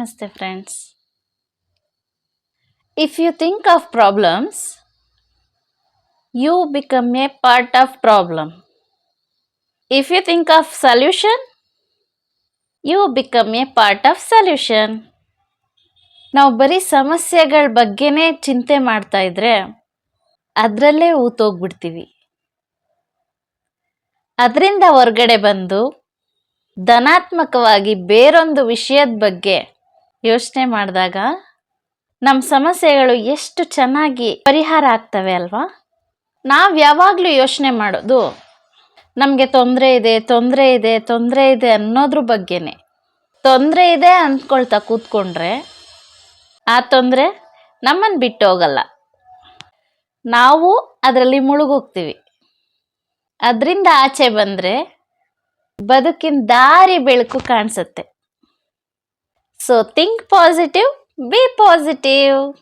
ನಮಸ್ತೆ friends if you think of problems you become a part of problem if you think of solution you become a part of solution ನಾವು ಬರೀ ಸಮಸ್ಯೆಗಳ ಬಗ್ಗೆನೇ ಚಿಂತೆ ಮಾಡ್ತಾ ಇದ್ರೆ ಅದರಲ್ಲೇ ಹೂತೋಗ್ಬಿಡ್ತೀವಿ ಅದರಿಂದ ಹೊರಗಡೆ ಬಂದು ಧನಾತ್ಮಕವಾಗಿ ಬೇರೊಂದು ವಿಷಯದ ಬಗ್ಗೆ ಯೋಚನೆ ಮಾಡಿದಾಗ ನಮ್ಮ ಸಮಸ್ಯೆಗಳು ಎಷ್ಟು ಚೆನ್ನಾಗಿ ಪರಿಹಾರ ಆಗ್ತವೆ ಅಲ್ವಾ? ನಾವು ಯಾವಾಗಲೂ ಯೋಚನೆ ಮಾಡೋದು, ನಮಗೆ ತೊಂದರೆ ಇದೆ ತೊಂದರೆ ಇದೆ ತೊಂದರೆ ಇದೆ ಅನ್ನೋದ್ರ ಬಗ್ಗೆನೇ. ತೊಂದರೆ ಇದೆ ಅಂದ್ಕೊಳ್ತಾ ಕೂತ್ಕೊಂಡ್ರೆ ಆ ತೊಂದರೆ ನಮ್ಮನ್ನು ಬಿಟ್ಟು ಹೋಗಲ್ಲ. ನಾವು ಅದರಲ್ಲಿ ಮುಳುಗೋಗ್ತೀವಿ. ಅದರಿಂದ ಆಚೆ ಬಂದರೆ ಬದುಕಿನ ದಾರಿ ಬೆಳಕು ಕಾಣಿಸುತ್ತೆ. So think positive, be positive.